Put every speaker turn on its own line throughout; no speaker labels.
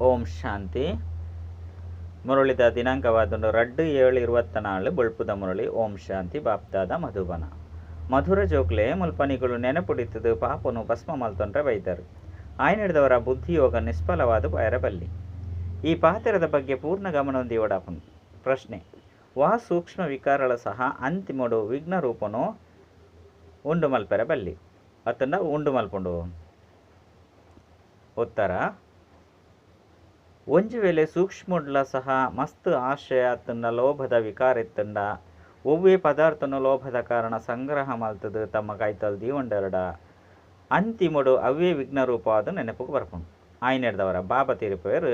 ಓಂ ಶಾಂತಿ. ಮುರಳಿದ ದಿನಾಂಕವಾದೊಂದು ರಡ್ಡು ಏಳು ಇರುವತ್ತ ನಾಳು ಬುಳ್ಪುದ ಮುರಳಿ ಓಂ ಶಾಂತಿ ಬಾಪ್ತಾದ ಮಧುಬನ. ಮಧುರ ಜೋಕ್ಲೆ ಮುಲ್ಪನಿಗಳು ನೆನಪುಡಿತದು ಪಾಪನು ಭಸ್ಮ ಮಲ್ತೊಂಡ್ರೆ ಬೈದರು ಆಯ್ನಿಡಿದವರ ಬುದ್ಧಿಯೋಗ ನಿಷ್ಫಲವಾದ ಬಯರಬಲ್ಲಿ. ಈ ಪಾತ್ರದ ಬಗ್ಗೆ ಪೂರ್ಣ ಗಮನ ಹೊಂದಿವಡಪನು ಪ್ರಶ್ನೆ ವಾ ಸೂಕ್ಷ್ಮ ವಿಕಾರಳ ಸಹ ಅಂತಿಮಡು ವಿಘ್ನ ರೂಪನು ಉಂಡು ಮಲ್ಪೆರ ಬಲ್ಲಿ ಅತನ್ನ ಉಂಡು ಮಲ್ಪುಂಡು. ಉತ್ತರ ಒಂಜಿ ವೇಲೆ ಸೂಕ್ಷ್ಮುಡ್ಲ ಸಹ ಮಸ್ತ್ ಆಶಯ ತನ್ನ ಲೋಭದ ವಿಕಾರ ಇತ್ತಂಡ ಒವ್ವೇ ಪದಾರ್ಥನು ಲೋಭದ ಕಾರಣ ಸಂಗ್ರಹ ಮಲ್ತದು ತಮ್ಮ ಕೈತಲ್ ದೀವಂಡರಡ. ಅಂತಿಮಡು ಅವೇ ವಿಘ್ನ ರೂಪವಾದ ನೆನಪುಗೆ ಬರ್ಪುಂಡು ಆಯ್ನೆಡ್ದವರ ಬಾಬಾ ತಿರುಪೇರು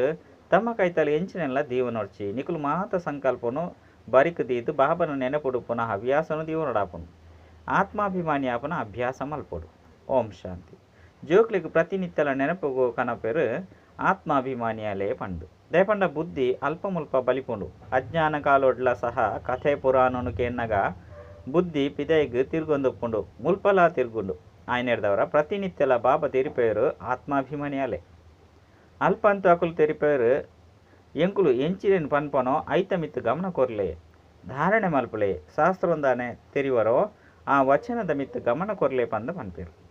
ತಮ್ಮ ಕೈತಲ್ ಎಂಚಿನೆಲ್ಲ ದೀವನೊಡ್ಚಿ, ನಿಕುಲು ಮಾತ ಸಂಕಲ್ಪನು ಬರಿಕ್ ದೀದು ಬಾಬನ ನೆನಪುಡು ಪುನಃ ಹವ್ಯಾಸನು ದೀವನೊಡಾಪುಂಡು ಆತ್ಮಾಭಿಮಾನಿ ಆಪನ ಅಭ್ಯಾಸ ಮಲ್ಪಡು. ಓಂ ಶಾಂತಿ. ಜೋಕ್ಲಿಗೆ ಪ್ರತಿನಿತ್ಯಲ ನೆನಪುಗು ಕನಪೆರು ಆತ್ಮಾಭಿಮಾನಿಯಲೇ ಪಂಡು. ದೇಪಂಡ ಬುದ್ಧಿ ಮುಲ್ಪ ಬಲಿಪುಂಡು. ಅಜ್ಞಾನ ಕಾಲೊಡ್ಲ ಸಹ ಕಥೆ ಪುರಾಣನು ಕೆನ್ನಗ ಬುದ್ಧಿ ಪಿದೈಗ್ ತಿರ್ಗೊಂದುಪ್ಪುಂಡು. ಮುಲ್ಪಲ ತಿರ್ಗುಂಡು. ಆಯ್ನೆಡ್ದವರ ಪ್ರತಿನಿತ್ಯಲ ಬಾಬ ತೆರಿಪೇರು ಆತ್ಮಾಭಿಮಾನಿಯಲೇ. ಅಲ್ಪ ಅಂತು ಅಕುಲು ತೆರಿಪೇರು ಎಂಕುಲು ಎಂಚಿರೇನು ಪನ್ಪನೋ ಐತ ಗಮನ ಕೊರ್ಲೆ ಧಾರಣೆ ಮಲ್ಪಲೆ ಶಾಸ್ತ್ರವೊಂದಾನೆ ತೆರಿವರೋ ಆ ವಚನದ ಮಿತ್ತು ಗಮನ ಕೊರ್ಲೆ ಪಂದ ಪನ್ಪೇರು.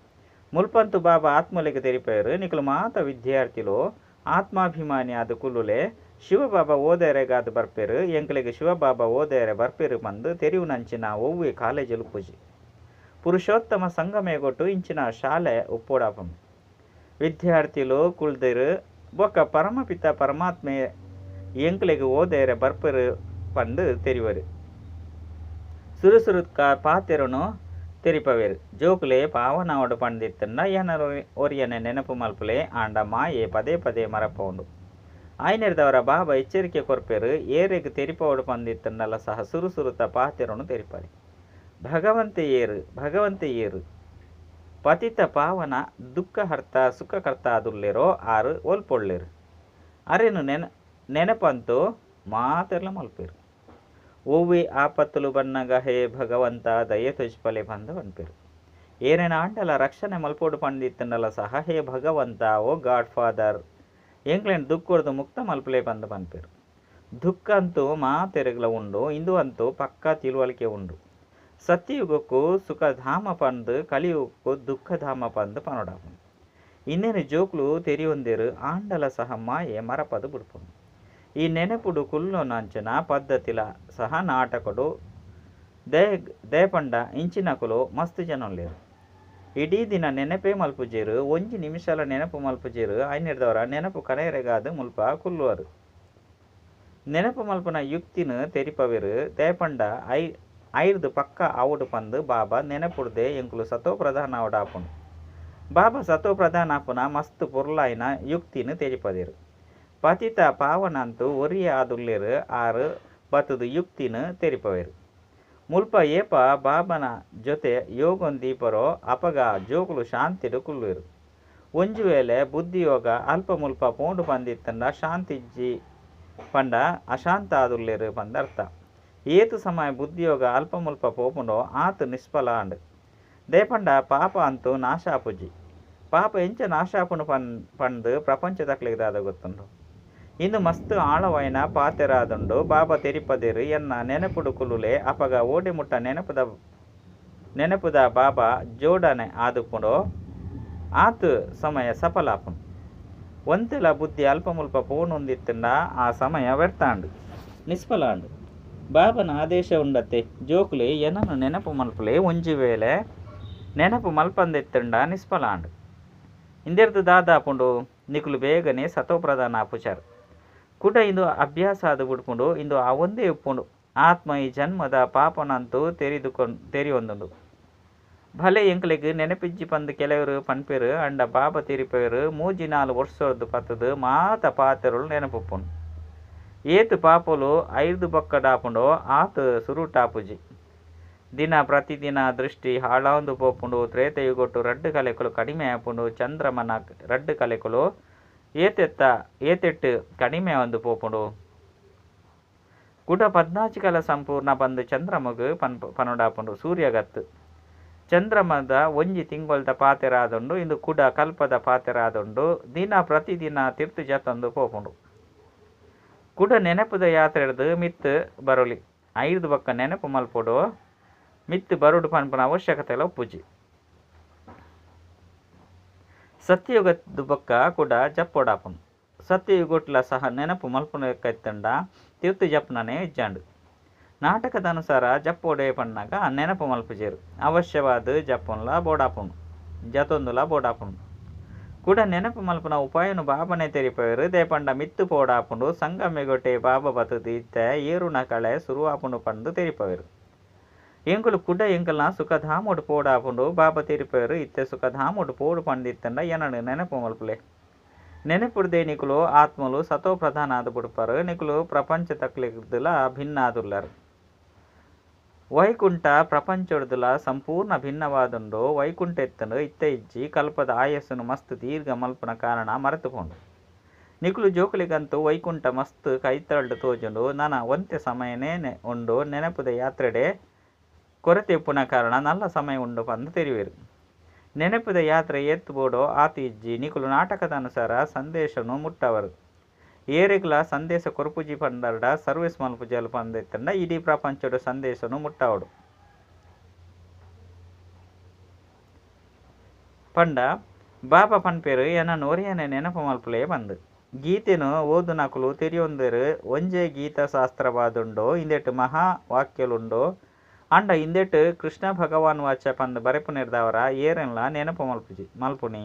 ಮುಲ್ಪಂತು ಬಾಬಾ ಆತ್ಮಲೆಗೆ ತೆರಿಪೇರು. ನಿಕಲು ಮಾತ ವಿದ್ಯಾರ್ಥಿಲು, ಆತ್ಮಾಭಿಮಾನಿ ಆದ ಕುಲ್ಲುಲೆ ಶಿವಬಾಬಾ ಓದೇರೆಗಾದ ಬರ್ಪೇರು. ಎಂಕಲಿಗೆ ಶಿವಬಾಬಾ ಓದೆರೆ ಬರ್ಪೇರು ಬಂದು ತೆರಿವು ನಂಚಿನ ಒವ್ವೆ ಕಾಲೇಜಲು ಪೂಜೆ. ಪುರುಷೋತ್ತಮ ಸಂಗಮೇಗೊಟ್ಟು ಇಂಚಿನ ಶಾಲೆ ಉಪ್ಪೋಡಾಪಂ ವಿದ್ಯಾರ್ಥಿಲು ಕುಳ್ದಿರು ಬೊಕ್ಕ ಪರಮಪಿತ ಪರಮಾತ್ಮೆ ಎಂಕಲಿಗೆ ಓದೇರೆ ಬರ್ಪೇರು ಪಂದು ತೆರಿವರು. ಸುರುಸುರುತ್ಕ ಪಾತೆರುನು ಜೋಕುಲೆ ಪಾವನವಡು ಪಂದಿತ್ತಂಡ ಏನರ ಒರಿಯನೆ ನೆನಪು ಮಲ್ಪುಲೆ ಆಂಡ ಮಾಯೆ ಪದೇ ಪದೇ ಮರಪೌಂಡು. ಆಯ್ನೆಡ್ದವರ ಬಾಬ ಎಚ್ಚರಿಕೆ ಕೊರಪೇರು ಏರೆಗ್ ತೆರಿಪವಡು ಪಂದಿತ್ತಂಡಲ ಸಹ ಸುರುಸುರುತ ಪಾತೆರುನು ತೆರಿಪಾರೆ ಭಗವಂತ ಏರು ಭಗವಂತ ಏರು ಪತಿತ ಪಾವನ ದುಃಖಹರ್ತ ಸುಖಕರ್ತ ಆದುಲ್ಲೆರೋ ಆರು ಒಲ್ಪೊಳ್ಳೆರು ಅರೆನು ನೆನ ನೆನಪಂತೂ ಮಾತೆರ್ಲ ಮಲ್ಪೇರು. ಆಪತ್ತುಲು ಬಣ್ಣಗ ಹೇ ಭಗವಂತ ದಯೆ ತುಜ್ಪಲೆ ಬಂದ ಅನ್ಪೇರು ಏನೇನ ಆಂಡಲ ರಕ್ಷಣೆ ಮಲ್ಪೋಡು ಪಂಡಿತ್ತಂಡಲ ಸಹ ಹೇ ಭಗವಂತ, ಓ ಗಾಡ್ ಫಾದರ್. ಎಂಕ್ಲೆಂಡ್ ದುಃಖರ್ದು ಮುಕ್ತ ಮಲ್ಪಲೆ ಬಂದ ದುಃಖ ಅಂತೂ ಮಾತೆರಗಲ ಉಂಡು ಇಂದು ಅಂತೂ ಪಕ್ಕಾ ತಿಳುವಳಿಕೆ ಉಂಡು. ಸತ್ಯಯುಗಕ್ಕೂ ಸುಖಧಾಮ ಪಂದು, ಕಲಿಯುಗಕ್ಕೂ ದುಃಖಧಾಮ ಪಂದು ಪನೊಡಾಪು ಇನ್ನೇನು ಜೋಕ್ಲು ತೆರಿಯೊಂದಿರು, ಆಂಡಲ ಸಹ ಮಾಯೆ ಮರಪದು ಬಿಡ್ಪುಂಡು ನೆನಪುಡು ಕುಲ್ಲು ನಂಚನ ಪದ್ಧತಿಲ ಸಹ ನಾಟಕಡು. ದೇ ದೇಪಂಡ ಇಂಚಿನಕುಲು ಮಸ್ತ್ ಜನೊಲ್ಲೇರು ಇಡೀ ದಿನ ನೆನಪೇ ಮಲ್ಪುಜೇರು, ಒಂಜಿ ನಿಮಿಷಲ ನೆನಪು ಮಲ್ಪುಜೇರು, ಐನಿಡ್ದವರ ನೆನಪು ಕನೆಯರೆಗಾದು ಮುಲ್ಪ ಕುಲ್ಲುವರು. ನೆನಪು ಮಲ್ಪನ ಯುಕ್ತಿನ ತೆರಿಪವೆರು ದೇಪಂಡ ಐ, ಐರ್ದು ಪಕ್ಕ ಆವುಡು ಪಂದು ಬಾಬಾ ನೆನಪುಡ್ದೆ ಎಂಕುಲು ಸತೋ ಪ್ರಧಾನ ಆಪುಂಡು ಬಾಬಾ ಸತೋ ಪ್ರಧಾನ ಆಪುನ ಮಸ್ತ್ ಪುರ್ಲಾಯಿನ ಯುಕ್ತಿನ ತೆರಿಪದೇರು. ಪತಿತ ಪಾವನಂತು ಒರಿಯ ಆದುಲ್ಲೇರು ಆರು ಬತ್ತದು ಯುಕ್ತಿನ ತೆರಿಪವೇರು. ಮುಲ್ಪ ಏಪ ಬಾಬನ ಜೊತೆ ಯೋಗನ್ ದೀಪರೋ ಅಪಗ ಜೋಕುಲು ಶಾಂತಿಡು ಕುಲ್ಲುವೆರು ಒಂಜು ವೇಳೆ ಬುದ್ಧಿಯೋಗ ಅಲ್ಪ ಮುಲ್ಪ ಪೋಂಡು ಪಂದಿತ್ತಂಡ ಶಾಂತಿಜ್ಜಿ ಪಂಡ ಅಶಾಂತ ಆದುಲ್ಲೇರು ಪಂದರ್ಥ ಏತು ಸಮಯ ಬುದ್ಧಿಯೋಗ ಅಲ್ಪ ಮುಲ್ಪ ಪೋಪುಂಡೋ ಆತು ನಿಷ್ಫಲ ಅಂಡ್ ದೇಪಂಡ ಪಾಪ ಅಂತೂ ನಾಶಾಪುಜಿ ಪಾಪ ಎಂಚ ನಾಶಾಪುನು ಪನ್ ಪಂದು ಪ್ರಪಂಚ ತಕ್ಲಿಗದಾದ ಗೊತ್ತುಂಡು. ಇಂದು ಮಸ್ತ್ ಆಳವೈನ ಪಾತೆರಾದುಂಡು, ಬಾಬಾ ತೆರಿಪದಿರು, ಎನ್ನ ನೆನಪುಡು ಕುಲುಲೆ, ಅಪಗ ಓಡಿ ಮುಟ್ಟ ನೆನಪುದ ನೆನಪುದ ಬಾಬಾ ಜೋಡನೆ ಆದುಪುಂಡು ಆತು ಸಮಯ ಸಫಲಾಪುಂಡು. ಒಂತೆಲ ಬುದ್ಧಿ ಅಲ್ಪ ಮುಲ್ಪ ಪೋನುಂದಿತ್ತಂಡ ಆ ಸಮಯ ವ್ಯರ್ಥಾಂಡು, ನಿಷ್ಫಲಾಂಡು. ಬಾಬನ ಆದೇಶ ಉಂಡತ್ತೆ, ಜೋಕುಲೆ ಎನನು ನೆನಪು ಮಲ್ಪಲೆ, ಒಂಜಿ ವೇಳೆ ನೆನಪು ಮಲ್ಪಂದೆತ್ತಂಡ, ನಿಷ್ಫಲಾಂಡು. ಇಂದೆರ್ದು ದಾದಾಪುಂಡು, ನಿಕುಲು ಬೇಗನೆ ಸತೋಪ್ರಧಾನ ಆಪುಚಾರು ಕುಡ ಇಂದು ಅಭ್ಯಾಸ ಅದು ಬಿಟ್ಕೊಂಡು ಇಂದು ಆ ಒಂದೇ ಉಪ್ಪುಂಡು ಆತ್ಮ ಈ ಜನ್ಮದ ಪಾಪನಂತೂ ತೆರಿದುಕೊಂಡು ತೆರಿಯೊಂದುಂಡು ಭಲೆ ಎಂಕ್ಲೆಗ್ ನೆನಪಿಜ್ಜಿ ಬಂದು ಕೆಲವರು ಪನ್ಪೇರು, ಅಂಡ ಬಾಬ ತಿರಿಪೇರು, ಮೂಜಿ ನಾಲ್ ವರ್ಷದ್ದು ಪತ್ತದು ಮಾತ ಪಾತೆರುಳು ನೆನಪುಪ್ಪುಂಡು ಏತು ಪಾಪಲು ಐದು ಬೊಕ್ಕ ಡಾಪುಂಡೋ ಆತ ಸುರು ಟಾಪುಜಿ ದಿನ ಪ್ರತಿದಿನ ದೃಷ್ಟಿ ಹಾಳಾಂದು ಪೋಪುಂಡು ತ್ರೇತೆಯುಗೊಟ್ಟು ರಡ್ಡು ಕಲೆಕುಲು ಕಡಿಮೆ ಆಪುಂಡು, ಚಂದ್ರಮನ ರಡ್ಡು ಕಲೆಕುಲು ಏತೆತ್ತ, ಏತೆಟ್ಟು ಕಡಿಮೆ ಒಂದು ಪೋಪುಡು. ಕುಟ ಪದ್ನಾಚಿಕಲ ಸಂಪೂರ್ಣ ಬಂದು ಚಂದ್ರಮಗು ಪನ್ ಪನೊಡಾಪುಂಡು ಸೂರ್ಯಗತ್ತು. ಚಂದ್ರಮದ ಒಂಜಿ ತಿಂಗೊಳ್ದ ಪಾತೆರಾದುಂಡು, ಇಂದು ಕುಡ ಕಲ್ಪದ ಪಾತೆರಾದುಂಡು, ದಿನ ಪ್ರತಿದಿನ ತಿರ್ತು ಜತೊಂದು ಪೋಪುಂಡು. ಕುಡ ನೆನಪುದ ಯಾತ್ರೆ ಹಿಡ್ದು ಮಿತ್ ಬರೋಲಿ. ಐದು ಬೊಕ್ಕ ನೆನಪು ಮಲ್ಪೊಡು. ಮಿತ್ ಬರುಡು ಪನ್ಪುನ ಅವಶ್ಯಕತೆ ಎಲ್ಲ ಒಪ್ಪುಜಿ. ಸತ್ಯಯುಗದ ಬೊಕ್ಕ ಕೂಡ ಜಪ್ಪೊಡಾಪುಂಡು ಸತ್ಯಯುಗೊಟ್ಲ ಸಹ ನೆನಪು ಮಲ್ಪುನ ಕೈತಂಡ ತಿರ್ತು ಜಪ್ನನೇ ಇಜ್ಜಾಂಡು. ನಾಟಕದ ಅನುಸಾರ ಜಪ್ಪೊಡೆ ಪಣ್ಣಾಗ ನೆನಪು ಮಲ್ಪುಜೇರು. ಅವಶ್ಯವಾದ ಜಪ್ಪುನ್ಲ ಬೋಡಾಪುಂಡು ಜತೊಂದುಲ ಬೋಡಾಪುಂಡು ಕೂಡ ನೆನಪು ಮಲ್ಪುನ ಉಪಾಯನು ಬಾಬನೆ ತೆರಿಪವರು ದೇಪಂಡ ಮಿತ್ತು ಪೋಡಾಪುಂಡು. ಸಂಗಮೆಗೊಟ್ಟೆ ಬಾಬ ಬತ್ತು ದೀತೆ ಏರುನ ಕಳೆ ಸುರುವಾಪುಂಡು ಪಂಡು ತೆರಿಪವರು ಎಂಕುಲು ಕುಡ ಎಂಕಲ್ನ ಸುಖಧಾಮುಡು ಪೋಡಾಪುಂಡು ಬಾಬಾ ತಿರುಪೇರು ಇತ್ತೆ ಸುಖಧಾಮುಡು ಪೋಡು ಪಂಡಿತ್ತಂಡ ಎನಡು ನೆನಪು ಮಲ್ಪುಲೆ ನೆನಪುಡ್ದೆ ನಿಕುಲು ಆತ್ಮಲು ಸತೋ ಪ್ರಧಾನ ಆದ ಬುಡ್ಪರು ನಿಕುಲು ಪ್ರಪಂಚ ತಕ್ಲಿದ್ದುಲ ಭಿನ್ನ ಆದುಲ್ಲರು ವೈಕುಂಠ ಪ್ರಪಂಚೊಡ್ದುಲ ಸಂಪೂರ್ಣ ಭಿನ್ನವಾದುಂಡು ವೈಕುಂಠ ಎತ್ತನು ಇತ್ತ ಇಜ್ಜಿ ಕಲ್ಪದ ಆಯಸ್ಸನ್ನು ಮಸ್ತ್ ದೀರ್ಘ ಮಲ್ಪನ ಕಾರಣ ಮರೆತುಕೊಂಡು. ನಿಕುಲು ಜೋಕುಲಿಗಂತೂ ವೈಕುಂಠ ಮಸ್ತ್ ಕೈತಳ್ಳು ತೋಜುಂಡು, ನನ ಒಂತೆ ಸಮಯನೇ ಉಂಡು ನೆನಪುದ ಯಾತ್ರೆಡೆ ಕೊರತೆ ಉಪ್ಪುನ ಕಾರಣ ನಲ್ಲ ಸಮಯ ಉಂಡು ಬಂದು ತೆರಿವೇರು. ನೆನಪುದ ಯಾತ್ರೆ ಎತ್ತು ಬೋಡೋ ಆತಿ ಇಜ್ಜಿ ನಿಕುಲು ನಾಟಕದ ಅನುಸಾರ ಸಂದೇಶನು ಮುಟ್ಟವರು. ಏರೆಗ್ಲ ಸಂದೇಶ ಕೊರಪುಜಿ ಪಂಡರ್ಡ ಸರ್ವಿಸ್ ಮಲ್ಪುಜಲು ಪಂದೆತ್ತಂಡ, ಇಡೀ ಪ್ರಪಂಚದ ಸಂದೇಶನು ಮುಟ್ಟವಡು. ಪಂಡ, ಬಾಬಾ ಪನ್ಪೇರು ಎನ್ನ ನೋರಿಯನೆ ನೆನಪು ಮಲ್ಪುಲೆ ಬಂದು. ಗೀತೆನು ಓದು ನಕಲು ತೆರಿಯೊಂದರು, ಒಂಜೆ ಗೀತ ಶಾಸ್ತ್ರವಾದುಂಡೋ ಇಂದೆಟ್ ಮಹಾ ವಾಕ್ಯಲುಂಡೋ ಅಂಡ ಇಂದೆಟ್ ಕೃಷ್ಣ ಭಗವಾನ್ ವಾಚ ಪಂದ್ ಬರೆಪು ನಿರ್ದಾವರ ಏರೆನ್ಲ ನೆನಪು ಮಲ್ಪುಜಿ ಮಲ್ಪುನಿ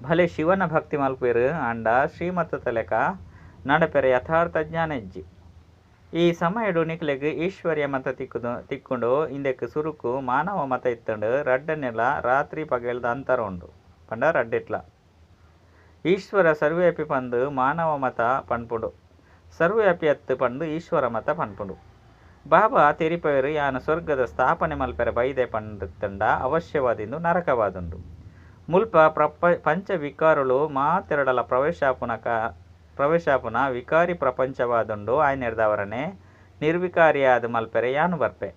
ಭಲೆ ಶಿವನ ಭಕ್ತಿ ಮಲ್ಪೇರು ಅಂಡ ಶ್ರೀಮತ ತಲೆಕ ನಡಪೆರೆ ಯಥಾರ್ಥ ಜ್ಞಾನ ಇಜ್ಜಿ ಈ ಸಮಯಡು ನಿಕ್ಲೆಗ್ ಈಶ್ವರ್ಯ ಮತ ತಿಕ್ಕು ತಿಕ್ಕೊಂಡು ಇಂದೆಕ್ ಸುರುಕು ಮಾನವ ಮತ ಇತ್ತಂಡು ರಡ್ಡನೆಲ ರಾತ್ರಿ ಪಗೆಲ್ದ ಅಂತರ ಉಂಡು. ಪಂಡ ರಡ್ಡೆಟ್ಲ. ಈಶ್ವರ ಸರ್ವ್ಯಾಪಿ ಪಂದು ಮಾನವ ಮತ ಪನ್ಪುಂಡು. ಸರ್ವ್ಯಾಪಿ ಅತ್ತು ಪಂದು ಈಶ್ವರ ಮತ ಪನ್ಪುಂಡು. ಬಾಬಾ ತೆರಿಪವರು ಯಾನ ಸ್ವರ್ಗದ ಸ್ಥಾಪನೆ ಮಲ್ಪೆರ ಬೈದೆ ಪಂಡ ಅವಶ್ಯವಾದಿಂದು ನರಕವಾದುಂಡು ಮುಲ್ಪ ಪ್ರಪ ಪಂಚ ವಿಕಾರುಲು ಮಾತೆರಡಲ ಪ್ರವೇಶಾಪುನ ಕ ಪ್ರವೇಶಾಪುನ ವಿಕಾರಿ ಪ್ರಪಂಚವಾದುಂಡು ಆಯ್ನೆರ್ದವರನೆ ನಿರ್ವಿಕಾರಿಯಾದ ಮಲ್ಪೆರೆ ಯಾನು ಬರ್ಪೆ.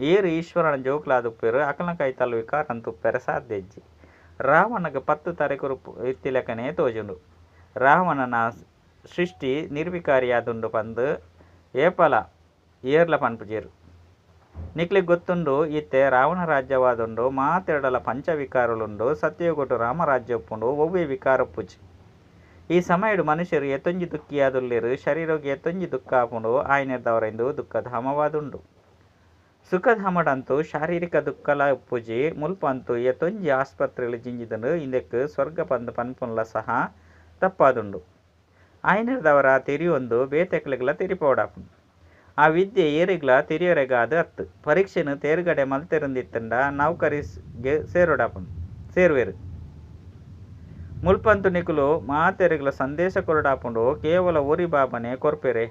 ಏರು ಈಶ್ವರನ ಜೋಕ್ಲಾದುಪ್ಪೆರು ಅಕಲ್ನ ತಲ್ಲು ವಿಕಾರಂತುಪ್ಪೆರೆ ಸಾಧ್ಯಜ್ಜಿ. ರಾವಣಗ ಪತ್ತು ತರೆಕುರು ಇತ್ತಿಲೆಕನೆ ತೋಜುಂಡು. ರಾವಣನ ಸೃಷ್ಟಿ ನಿರ್ವಿಕಾರಿಯಾದುಂಡು ಪಂದು ಏಪಲ ಏರ್ಲ ಪನ್ಪುಜೇರು. ನಿಕ್ಲಿಗ್ ಗೊತ್ತುಂಡು ಇತ್ತೆ ರಾವಣ ರಾಜ್ಯವಾದುಂಡು, ಮಾತೆರಡಲ ಪಂಚವಿಕಾರಲುಂಡು ಸತ್ಯಗೊಟ್ಟು ರಾಮರಾಜ್ಯ ಒಪ್ಪುಂಡು ಒವ್ವೆ ವಿಕಾರ ಪುಜಿ. ಈ ಸಮಯಡು ಮನುಷ್ಯರು ಎತ್ತೊಂಜಿ ದುಃಖಿಯಾದುಲ್ಲಿರು ಶರೀರಕ್ಕೆ ಎತ್ತೊಂಜಿ ದುಃಖ ಆಪುಂಡು ಆಯ್ನೆದ್ದವರೆಂದು ದುಃಖಧಾಮವಾದುಂಡು. ಸುಖಧಾಮಡಂತೂ ಶಾರೀರಿಕ ದುಃಖಲ ಪೂಜಿ, ಮುಲ್ಪಂತು ಎತ್ತೊಂಜಿ ಆಸ್ಪತ್ರೆಯಲ್ಲಿ ಜಿಂಜಿದನು ಇಂದಕ್ಕೆ ಸ್ವರ್ಗ ಪಂದು ಪನ್ಪುನ್ಲ ಸಹ ತಪ್ಪಾದುಂಡು. ಆಯ್ನೆರ್ದವರ ತಿರಿಯೊಂದು ಬೇತೆಕ್ಲೆಗ್ಲ ತೆರಿಪೋಡಾಪುಂಡು. ಆ ವಿದ್ಯೆ ಏರಿಗ್ಲ ತೆರಿಯೊರೆಗಾದು ಅತ್ತು ಪರೀಕ್ಷೆನು ತೇರ್ಗಡೆ ಮಲ್ತೆರುಂದಿತ್ತಂಡ ನೌಕರಿಗೆ ಸೇರೋಡಾಪುಂಡು ಸೇರ್ವೇರು. ಮುಲ್ಪಂತು ನಿಕುಲು ಮಾತೆರಿಗ್ಲ ಸಂದೇಶ ಕೊರಡಾಪುಂಡು ಕೇವಲ ಓರಿ ಬಾಬನೆ ಕೊರ್ಪೆರೆ.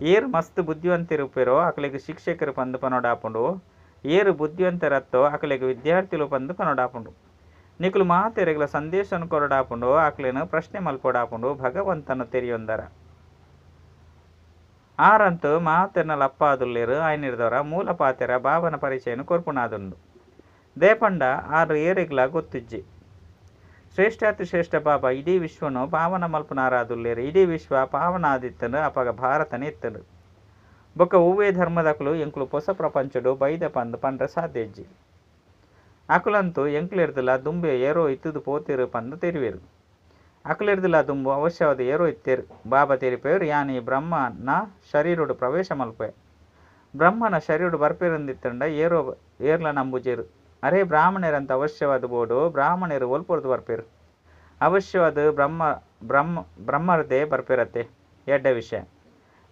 ಏರ್ ಮಸ್ತ್ ಬುದ್ಧಿವಂತಿರುಪೆರೋ ಅಕಲಿಗೆ ಶಿಕ್ಷಕರು ಪಂದು ಪನೋಡಾಪುಂಡು. ಏರು ಬುದ್ಧಿವಂತರತ್ತೋ ಅಕಲಿಗೆ ವಿದ್ಯಾರ್ಥಿಗಳು ಪಂದು ಪನೋಡಾಪುಂಡು. ನಿಕುಲು ಮಾತೆರೆಗ್ಲ ಸಂದೇಶನು ಕೊರಡಾಪುಂಡು ಅಕಲಿನ ಪ್ರಶ್ನೆ ಮಲ್ಪೊಡಾಪುಂಡು ಭಗವಂತನ ತೆರಿಯೊಂದರ. ಆರಂತು ಮಾತೆರ್ನಲ ಅಪ್ಪಾದುಲ್ಲೇರು ಆಯ್ನಿರ್ದವರ ಮೂಲ ಪಾತೆರ ಬಾಬನ ಪರಿಚಯನು ಕೊರ್ಪುನಾದುಂಡು. ದೇಪಂಡ ಆರು ಏರಿಗ್ಲ ಗೊತ್ತಿಜ್ಜಿ. ಶ್ರೇಷ್ಠಾತಿ ಶ್ರೇಷ್ಠ ಬಾಬಾ ಇಡೀ ವಿಶ್ವನು ಪಾವನ ಮಲ್ಪನಾರಾದುಲ್ಲೇರು, ಇಡೀ ವಿಶ್ವ ಪಾವನಾದಿತ್ತನು ಅಪಗ ಭಾರತನೇ ಇತ್ತನು ಬೊಕ್ಕ ಹೂವೇ ಧರ್ಮದಕುಲು ಎಂಕುಲು ಹೊಸ ಪ್ರಪಂಚಡು ಬೈದ ಪಂದು ಪಂಡ್ರ ಸಾಧ್ಯಜ್ಜಿ ಅಕುಲಂತೂ ಎಂಕ್ಲೆರ್ದುಲ ದುಂಬೆ ಏರೋ ಇತ್ತದು ಪೋತಿರು ಪಂದು ತೆರಿವೆರು. ಅಕಲೆರ್ದುಲ ದುಂಬು ಅವಶ್ಯವಾದ ಏರೋ ಇತ್ತೇರು. ಬಾಬಾ ತೆರಿಪೇರು ಯಾನಿ ಬ್ರಹ್ಮನ ಶರೀರುಡು ಪ್ರವೇಶ ಮಲ್ಪೆ. ಬ್ರಹ್ಮನ ಶರೀರುಡು ಬರ್ಪೆರಂದಿತ್ತಂಡ ಏರೋ ಏರ್ಲ ನಂಬುಜೇರು. ಅರೇ ಬ್ರಾಹ್ಮಣರಂತ ಅವಶ್ಯವಾದ ಬೋಡು ಬ್ರಾಹ್ಮಣರು ಒಲ್ಪೊರ್ದು ಬರ್ಪೇರು. ಅವಶ್ಯವಾದ ಬ್ರಹ್ಮ ಬ್ರಹ್ಮ, ಬ್ರಹ್ಮರದೇ ಬರ್ಪೇರತ್ತೆ. ಎಡ್ಡ ವಿಷಯ.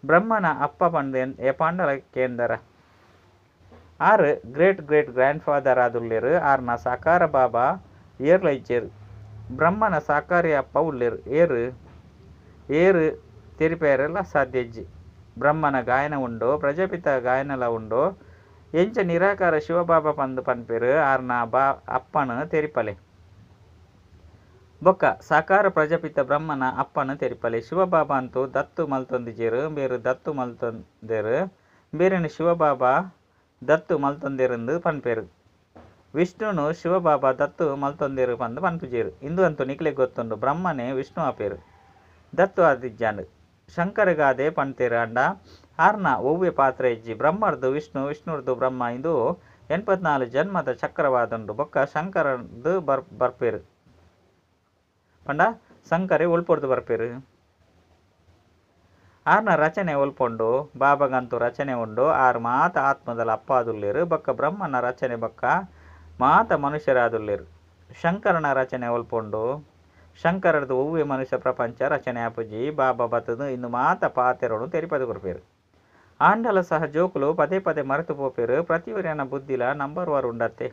ಬ್ರಹ್ಮನ ಅಪ್ಪ ಪಂಡು ಎ ಪಾಂಡಲ ಕೇಂದರ. R great great grand father ಆದುಲ್ಲೇರು. ಆರ್ನ ಸಾಕಾರ ಬಾಬಾ ಏರ್ಲ ಇಜ್ಜೇರು. ಬ್ರಹ್ಮನ ಸಾಕಾರಿ ಅಪ್ಪ ಉಳ್ಳೇರು ಏರು ಏರು ತೆರಿಪೇರೆಲ್ಲ ಸಾಧ್ಯ ಬ್ರಹ್ಮನ ಗಾಯನ ಉಂಡು, ಪ್ರಜಾಪಿತ ಗಾಯನಲ ಉಂಡು, ಎಂಚ ನಿರಾಕಾರ ಶಿವಬಾಬಾ ಪಂದು ಪನ್ಪೇರು, ಆರ್ನ ಬಾ, ಅಪ್ಪನ ತೆರಿಪಲೆ. ಬೊಕ್ಕ, ಸಾಕಾರ ಪ್ರಜಾಪಿತ ಬ್ರಹ್ಮನ ಅಪ್ಪನ ತೆರಿಪಲೆ. ಶಿವಬಾಬಾ ಅಂತೂ ದತ್ತು ಮಲ್ತೊಂದಿಜೇರು ಬೇರು ದತ್ತು ಮಲ್ತೊಂದೇರು, ಬೇರೆನ ಶಿವಬಾಬ ದತ್ತು ಮಲ್ತೊಂದಿರಂದು ಪನ್ಪೇರು. ವಿಷ್ಣುನು ಶಿವಬಾಬಾ ದತ್ತು ಮಲ್ತೊಂದಿರು ಪಂದ್ ಪನ್ಪುಜೇರು. ಇಂದು ಅಂತೂ ನಿಕ್ಲೆಗ್ ಗೊತ್ತುಂಡು ಬ್ರಹ್ಮನೇ ವಿಷ್ಣು ಆಪೇರು ದತ್ತು ಆದಿಜ್ಜಾಂಡು. ಶಂಕರಗಾದೆ ಪಣ್ತೇರು ಅಂಡ. ಆರ್ನ ಒವ್ವೆ ಪಾತ್ರ ಇಜ್ಜಿ. ಬ್ರಹ್ಮರ್ದು ವಿಷ್ಣು, ವಿಷ್ಣುರ್ದು ಬ್ರಹ್ಮ ಇಂದು ಎಣ್ಪತ್ನಾಲು ಜನ್ಮದ ಚಕ್ರವಾದುಂಡು ಬೊಕ್ಕ ಶಂಕರದು ಬರ್, ಬರ್ಪೇರು. ಪಂಡ, ಶಂಕರೆ ಉಳ್ಪೊರ್ದು ಬರ್ಪೇರು. ಆರ್ನ ರಚನೆ ಒಲ್ಪೊಂಡು, ಬಾಬಗಂತೂ ರಚನೆ ಉಂಡು. ಆರ್ ಮಾತ ಆತ್ಮದಲ ಅಪ್ಪಾದುಲ್ಲೇರು. ಬೊಕ್ಕ ಬ್ರಹ್ಮನ ರಚನೆ ಬೊಕ್ಕ ಮಾತ ಮನುಷ್ಯರಾದುಲ್ಲೇರು. ಶಂಕರನ ರಚನೆ ಒಲ್ಪೊಂಡು. ಶಂಕರದ ಒವ್ವೆ ಮನುಷ್ಯ ಪ್ರಪಂಚ ರಚನೆ ಅಪುಜಿ ಬಾಬಾ ಬತ್ತದು, ಇನ್ನು ಮಾತ ಪಾತೆರಡು ತೆರಿಪದು ಕೊರ್ಪೇರು ಆಂಡಲ ಸಹ ಜೋಕುಲು ಪದೇ ಪದೇ ಮರೆತು ಪೋಪೇರು, ಪ್ರತಿವರ್ಯನ ಬುದ್ಧಿಲ ನಂಬರ್ ವಾರ್ ಉಂಡತ್ತೆ.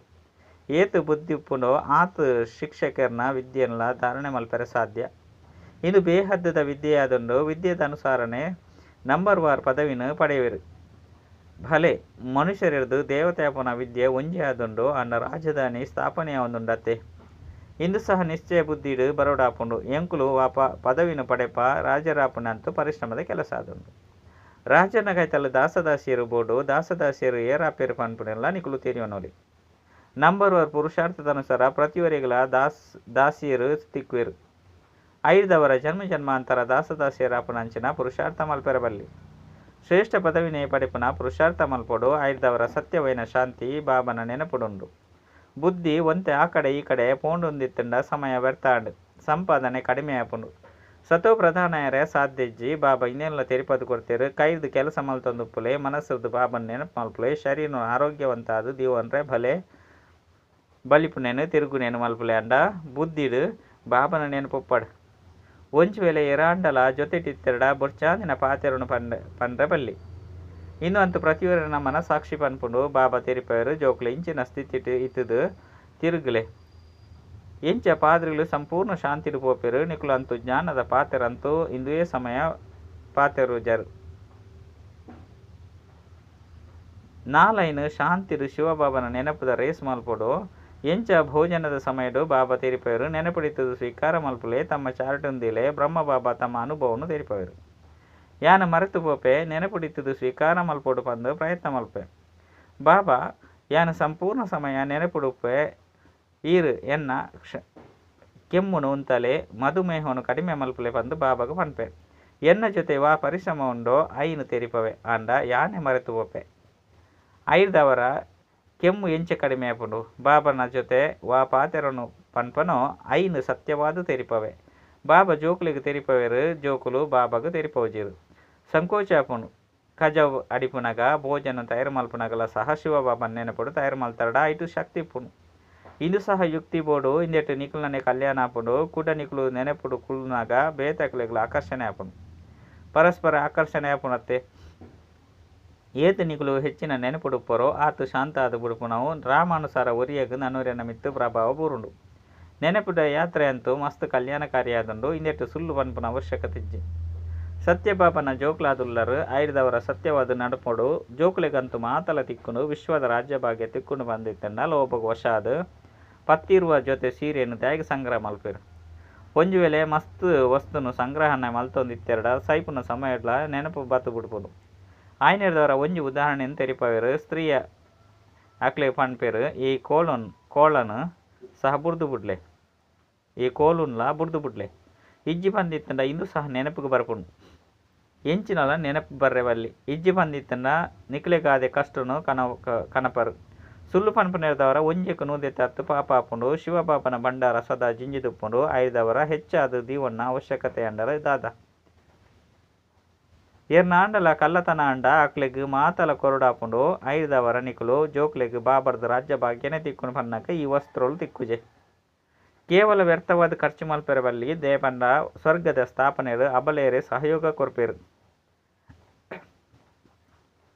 ಏತು ಬುದ್ಧಿ ಉಪ್ಪುಂಡು, ಆತ ಶಿಕ್ಷಕರ್ನ ವಿದ್ಯೆನ್ಲ ಧಾರಣೆ ಮಲ್ಪರೆ ಸಾಧ್ಯ. ಇದು ಬೇಹದ್ದದ ವಿದ್ಯೆಯಾದೊಂದು ವಿದ್ಯೆದ ಅನುಸಾರನೆ ನಂಬರ್ ವಾರ್ ಪದವಿನ ಪಡೆಯುವೆರು. ಭಲೆ. ಮನುಷ್ಯರಿರದು ದೇವತಾಪನ ವಿದ್ಯೆ ಒಂಜಿ ಆದುಂಡು ಅನ್ನ ರಾಜಧಾನಿ ಸ್ಥಾಪನೆ ಒಂದುಂಡತ್ತೆ ಇಂದು ಸಹ ನಿಶ್ಚಯ ಬುದ್ಧಿಡು ಬರೋಡಾಪುಂಡು. ಎಂಕುಲು ವಾಪ ಪದವಿನ ಪಡೆಪ ರಾಜರಾಪುನಂತೂ ಪರಿಶ್ರಮದ ಕೆಲಸ ಆದುಂಡು ರಾಜನ ಕೈತಲ್ಲ ದಾಸದಾಸಿಯರು ಬೋಡು, ದಾಸದಾಸಿಯರು ಏರಾಪೇರು ಪನ್ಪುನೆಲ್ಲ ನಿಕುಲು ತಿರಿಯೋನೋಲಿ ಪುರುಷಾರ್ಥದ ಅನುಸಾರ ಪ್ರತಿವರಿಗಳ ದಾಸ್, ದಾಸಿಯರು ತಿಕ್ಕುವರು. ಐದವರ ಜನ್ಮ ಜನ್ಮಾಂತರ ದಾಸದಾಸಿಯರ ಅಪನಂಚಿನ ಪುರುಷಾರ್ಥ ಮಲ್ಪೆರಬಲ್ಲಿ. ಶ್ರೇಷ್ಠ ಪದವಿ ನೇಪಡೆಪುನ ಪುರುಷಾರ್ಥ ಮಲ್ಪೊಡು. ಐದವರ ಸತ್ಯವೈನ ಶಾಂತಿ ಬಾಬನ ನೆನಪುಡುಂಡು. ಬುದ್ಧಿ ಒಂತೆ ಆ ಕಡೆ ಈ ಕಡೆ ಪೋಂಡುಂದಿತ್ತಂಡ ಸಮಯ ವ್ಯರ್ಥಾಂಡು. ಸಂಪಾದನೆ ಕಡಿಮೆ ಆಪುಂಡು. ಸತೋ ಪ್ರಧಾನಯರೇ ಸಾಧ್ಯಜ್ಜಿ, ಬಾಬಾ ಇನ್ನೆಲ್ಲ ತೆರಿಪದು ಕೊಡ್ತೀರಿ. ಕೈದು ಕೆಲಸ ಮಲ್ತೊಂದುಪ್ಪುಲೆ ಮನಸ್ಸದು ಬಾಬನ ನೆನಪು ಮಲ್ಪುಲೆ ಶರೀರ ಆರೋಗ್ಯವಂತ ಅದು ದೀವನ್ರೆ ಭಲೆ ಬಲಿಪುನೇನು ತಿರುಗುನೇನು ಮಲ್ಪುಲೆ ಅಂಡ. ಬುದ್ಧಿಡು, ಬಾಬನ ನೆನಪುಪ್ಪಡು ಒಂಚು ವೇಳೆ ಎರಾಂಡಲ ಜೊತೆಟಿತ್ತೆರಡ ಬೊರ್ಚಾಂದಿನ ಪಾತೆರನು ಪಂಡ ಪಂಡ್ರೆ ಬಲ್ಲಿ ಇನ್ನು ಅಂತೂ ಪ್ರತಿಯೊರನ ಮನಸಾಕ್ಷಿ ಪನ್ಪುಂಡು ಬಾಬಾ ತೆರಿಪಯರು ಜೋಕ್ಲೆ ಇಂಚಿನ ಸ್ಥಿತಿ ಇತ್ತದು ತಿರುಗಲೆ. ಇಂಚ ಪಾದ್ರಿಗಳು ಸಂಪೂರ್ಣ ಶಾಂತಿಡು ಪೋಪೆರು ಅಂತೂ ಜ್ಞಾನದ ಪಾತೆರಂತೂ ಇಂದುವೇ ಸಮಯ ಪಾತೆರು ಜರು. ನಾಲೈನು ಶಾಂತಿರು ಶಿವಬಾಬನ ನೆನಪುದ ರೇಸ್ ಮಲ್ಪೊಡು ಎಂಚ ಭೋಜನದ ಸಮಯಡು ಬಾಬಾ ತೆರಿಪಯರು ನೆನಪಿಡಿತದು ಸ್ವೀಕಾರ ಮಲ್ಪುಲೆ, ತಮ್ಮ ಚಾರ್ಟೊಂದಿಲೆ ಬ್ರಹ್ಮ ಬಾಬಾ ತಮ್ಮ ಅನುಭವವನ್ನು ತೆರಿಪಯರು ಯಾನ ಮರೆತು ಪೋಪೆ ನೆನಪಿಡಿತದು ಸ್ವೀಕಾರ ಮಲ್ಪೊಡು ಪಂದು ಪ್ರಯತ್ನ ಮಲ್ಪೆ. ಬಾಬಾ, ಯಾನ ಸಂಪೂರ್ಣ ಸಮಯ ನೆನಪಿಡುಪೆ ಈರು ಎನ್ನ ಕ್ಷ ಕೆಮ್ಮುನು ಉಂತಲೆ ಮಧುಮೇಹವನ್ನು ಕಡಿಮೆ ಮಲ್ಪಲೆ ಬಂದು ಬಾಬಾಗ ಪನ್ಪೆ ಎನ್ನ ಜೊತೆ ವಾ ಪರಿಶ್ರಮ ಉಂಡೋ, ಐನು ತೆರಿಪವೆ ಅಂಡ ಯಾನೆ ಮರೆತು ಪೋಪೆ ಐದವರ ಕೆಮ್ಮು ಎಂಚ ಕಡಿಮೆ ಆಪುಂಡು ಬಾಬನ ಜೊತೆ ವಾ ಪಾತೆರನು ಪನ್ಪನೋ ಐನು ಸತ್ಯವಾದ ತೆರಿಪವೆ. ಬಾಬಾ ಜೋಕುಲಿಗೆ ತೆರಿಪವೆರು, ಜೋಕುಲು ಬಾಬಾಗ ತೆರಿಪೋಜಿರು ಸಂಕೋಚ ಆಪುಂಡು ಕಜವ್ ಅಡಿಪುನಗ ಭೋಜನ ತಯಾರು ಮಲ್ಪುನಗಲ ಸಹ ಶಿವ ಬಾಬನ ನೆನಪುಡು ತಯಾರು ಮಲ್ತಾರಡ, ಐಟು ಶಕ್ತಿ ಪುಣು. ಇಂದು ಸಹ ಯುಕ್ತಿ ಬೋಡು, ಇಂದೆಟ್ಟು ನಿಕುಲನೆ ಕಲ್ಯಾಣ ಆಪುಂಡು ಕುಡ ನಿಕುಲು ನೆನಪುಡು ಕುಳುನಾಗ ಬೇತಕಲೆಗಳ ಆಕರ್ಷಣೆ ಆಪುಂಡು ಪರಸ್ಪರ ಆಕರ್ಷಣೆ ಆಪುಣತ್ತೆ ಏತು ನಿಕುಲು ಹೆಚ್ಚಿನ ನೆನಪುಡುಪ್ಪರೋ, ಆತು ಆದ ಬುಡುಪುಣವು ರಾಮಾನುಸಾರ ಒರಿಯಗ ನನ್ನೂರಿನ ಮಿತ್ತು ಪ್ರಭಾವ ಬೂರುಂಡು. ನೆನಪಿಡ ಯಾತ್ರೆ ಅಂತೂ ಮಸ್ತ್ ಕಲ್ಯಾಣಕಾರಿಯಾದುಂಡು ಇಂದೆಟ್ಟು ಸುಳ್ಳು ಬನ್ಪುನ ಅವಶ್ಯಕತೆ ಇಜ್ಜಿ ಸತ್ಯಬಾಬನ ಜೋಕ್ಲಾದುಲ್ಲರು ಐದವರ ಸತ್ಯವಾದ ನಡುಪೊಡು, ಜೋಕ್ಲೆಗಂತೂ ಮಾತಲ ತಿಕ್ಕುನು ವಿಶ್ವದ ರಾಜ್ಯ ಭಾಗ್ಯ ತಿಕ್ಕುನು ಬಂದಿತ್ತಂಡ ಲೋಬಗ ವಶಾದ, ಪತ್ತಿರುವ ಜೊತೆ ಸೀರೆಯನ್ನು ತ್ಯಾಗ ಸಂಗ್ರಹ ಮಲ್ಪಿರು. ಒಂಜು ವೇಳೆ ಮಸ್ತ್ ವಸ್ತುನು ಸಂಗ್ರಹಣೆ ಮಲ್ತೊಂದಿತ್ತೆರಡ, ಸೈಪುನ ಸಮಯಡ್ಲ ನೆನಪು ಬತ್ತು ಬಿಡ್ಬೋದು ಆಯ್ನೆಡ್ದವರ ಒಂಜಿ ಉದಾಹರಣೆಯನ್ನು ತೆರಿಪವೇರು ಸ್ತ್ರೀಯ ಅಕ್ಲೆ ಪನ್ಪೆರ್ ಈ ಕೋಲನ್ ಕೋಳನು ಸಹ ಬುರ್ದು ಬುಡ್ಲೆ. ಈ ಕೋಲುನ್ಲ ಬುರ್ದು ಬುಡ್ಲೆ. ಇಜ್ಜಿ ಬಂದಿತ್ತಂಡ ಇಂದು ಸಹ ನೆನಪಿಗೆ ಬರ್ಪುಂಡು. ಎಂಚಿನಲ್ಲ ನೆನಪು ಬರ್ರೆವಲ್ಲಿ. ಇಜ್ಜಿ ಬಂದಿತ್ತಂಡ ನಿಕ್ಲೆಗಾದೆ ಕಷ್ಟನು ಕನ ಕನಪರು. ಸುಳ್ಳು ಒಂಜಿಕ ನೂದೆ ತತ್ತು ಪಾಪ ಆಪುಂಡು. ಶಿವಪಾಪನ ಭಂಡಾರ ಸದಾ ಜಿಂಜಿದುಪ್ಪುಂಡು ಐದವರ ಹೆಚ್ಚಾದ ದೀವಣ್ಣ ಅವಶ್ಯಕತೆ ಅಂಡರ ದಾದ. ಏರ್ನಾಂಡಲ ಕಲ್ಲತನ ಅಂಡ ಅಕ್ಲೆಗ್ ಮಾತಲ ಕೊರಡಾಪುಂಡು ಐದ ನಿಕುಲು ಜೋಕ್ಲೆಗ್ ಬಾಬರ್ದ ರಾಜ್ಯ ಭಾಗ್ಯನೆ ತಿಕ್ಕುನು ಪನ್ನಕ ಈ ವಸ್ತ್ರೋಲು ತಿಕ್ಕುಜೆ. ಕೇವಲ ವ್ಯರ್ಥವಾದ ಖರ್ಚು ಮಲ್ಪೆರಬಲ್ಲಿ ದೇಪಂಡ ಸ್ವರ್ಗದ ಸ್ಥಾಪನೆರು ಅಬಲೇರೆ ಸಹಯೋಗ ಕೊರಪೇರು.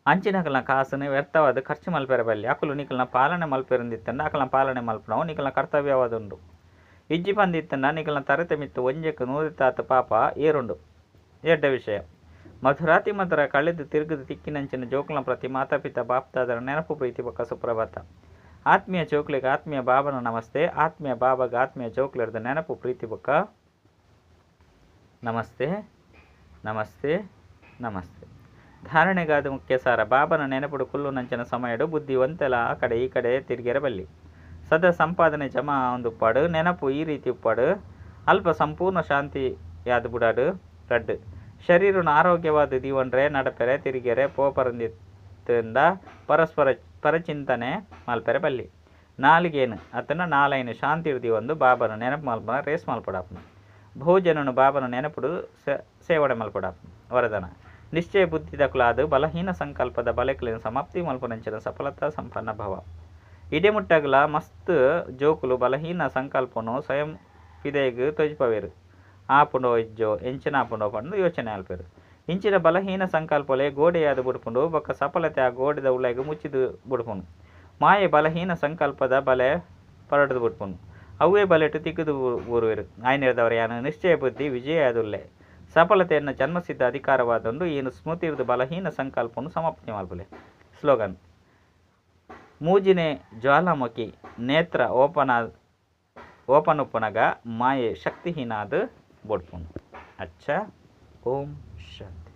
ಅಂಚಿನಕಲ್ನ ಕಾಸನ್ನು ವ್ಯರ್ಥವಾದ ಖರ್ಚು ಮಲ್ಪೆರಬಲ್ಲಿ ಅಕಲು ನಿಕಲ್ನ ಪಾಲನೆ ಮಲ್ಪೆರಂದಿತ್ತಂಡ ಅಕಲ್ನ ಪಾಲನೆ ಮಲ್ಪನವು ನಿಕಲ್ನ ಕರ್ತವ್ಯವಾದುಂಡು. ಇಜ್ಜಿ ಬಂದಿತ್ತಂಡ ನಿಕಲ್ನ ತರತೆ ಮಿತ್ತು ಒಂಜಕ್ಕೆ ನೂರಿತಾತ ಪಾಪ ಏರುಂಡು. ಎಡ್ಡ ವಿಷಯ. ಮಧುರಾತಿ ಮಧುರ ಕಳೆದು ತಿರುಗಿದ ತಿಕ್ಕಿನಂಚಿನ ಜೋಕ್ಲನ ಪ್ರತಿ ಮಾತಾಪಿತ ಬಾಪ್ತಾದರ ನೆನಪು ಪ್ರೀತಿ ಬಕ ಸುಪ್ರಭಾತ ಆತ್ಮೀಯ ಜೋಕ್ಲಿಗೆ ಆತ್ಮೀಯ ಬಾಬನ ನಮಸ್ತೆ. ಆತ್ಮೀಯ ಬಾಬಾಗ ಆತ್ಮೀಯ ಜೋಕ್ಲಿರ್ದ ನೆನಪು ಪ್ರೀತಿ ಬಕ ನಮಸ್ತೆ. ನಮಸ್ತೆ. ನಮಸ್ತೆ. ಧಾರಣೆಗಾದ ಮುಖ್ಯ ಸಾರ ಬಾಬನ ನೆನಪುಡು ಕುಲ್ಲು ನಂಚನ ಸಮಯಡು ಬುದ್ಧಿ ಒಂತೆಲ ಆ ಕಡೆ ಈ ಕಡೆ ತಿರುಗಿರಬಲ್ಲಿ. ಸದಾ ಸಂಪಾದನೆ ಜಮಾ ಒಂದು ಉಪ್ಪಾಡು, ನೆನಪು ಈ ರೀತಿ ಉಪ್ಪಾಡು, ಅಲ್ಪ ಸಂಪೂರ್ಣ ಶಾಂತಿ ಯಾದ ಬುಡಾಡು, ರಡ್ಡು. ಶರೀರನ ಆರೋಗ್ಯವಾದ ದೀವನ್ರೆ ನಡಪೆರೆ ತಿರುಗೆರೆ ಪೋಪರಂದಿತ್ತಿಂದ ಪರಸ್ಪರ ಪರಚಿಂತನೆ ಮಲ್ಪೆರೆ ಬಲ್ಲಿ. ನಾಲಿಗೇನು ಅತನ ನಾಲೈನು ಶಾಂತಿ ಒಂದು ಬಾಬನ ನೆನಪು ಮಲ್ಪನ, ರೇಸ್ ಮಲ್ಪಡಾಪನು. ಭೋಜನನು ಬಾಬನ ನೆನಪುಡು ಸೇವಡೆ ಮಲ್ಪಡಾಪನು, ವರದನ. ನಿಶ್ಚಯ ಬುದ್ಧಿ ದಕುಲಾದು, ಬಲಹೀನ ಸಂಕಲ್ಪದ ಬಲೆಕಲಿನ ಸಮಾಪ್ತಿ ಮಲ್ಪನಂಚಿನ ಸಫಲತಾ ಸಂಪನ್ನ ಭವ. ಇಡೆಮುಟ್ಟಗಲ ಮಸ್ತ್ ಜೋಕುಲು ಬಲಹೀನ ಸಂಕಲ್ಪನು ಸ್ವಯಂ ಫಿದೆಗೆ ತೊಜ್ಪವೇರು. ಆಪುಂಡೋ ಇಜ್ಜೋ ಎಂಚಿನ ಆಪುಂಡೋ ಪಂಡು ಯೋಚನೆ ಅಲ್ಪೇರು. ಇಂಚಿನ ಬಲಹೀನ ಸಂಕಲ್ಪಲೆ ಗೋಡೆಯಾದ ಬುಡ್ಪುಂಡು ಬೊಕ್ಕ ಸಫಲತೆ ಆ ಗೋಡೆದ ಉಳ್ಳಾಗ ಮುಚ್ಚಿದು ಬುಡ್ಪುಂಡು ಮಾಯೆ ಬಲಹೀನ ಸಂಕಲ್ಪದ ಬಲೆ ಪರಡದು ಬುಡ್ಪುಂಡು ಅವೇ ಬಲೆಟು ತಿಕ್ಕದು ಊರುವೆರು. ಆಯ್ನಿರದವರ ಯಾನು ನಿಶ್ಚಯ ಬುದ್ಧಿ ವಿಜಯ ಅದುಲ್ಲೆ. ಸಫಲತೆಯನ್ನು ಜನ್ಮಸಿದ್ಧ ಅಧಿಕಾರವಾದೊಂದು ಏನು ಸ್ಮೃತಿರ್ದು ಬಲಹೀನ ಸಂಕಲ್ಪವನ್ನು ಸಮಾಪ್ತಿ ಮಾಡಬಲ್ಲೆ. ಸ್ಲೋಗನ್. ಮೂಜಿನೆ ಜ್ವಾಲಾಮುಖಿ ನೇತ್ರ ಓಪನ ಓಪನ್ ಉಪ್ಪನಗ ಮಾಯೆ ಶಕ್ತಿಹೀನಾದ ಬೊಡ್ಪುನು ಅಚ್ಚ ಓಂ ಶಾಂತಿ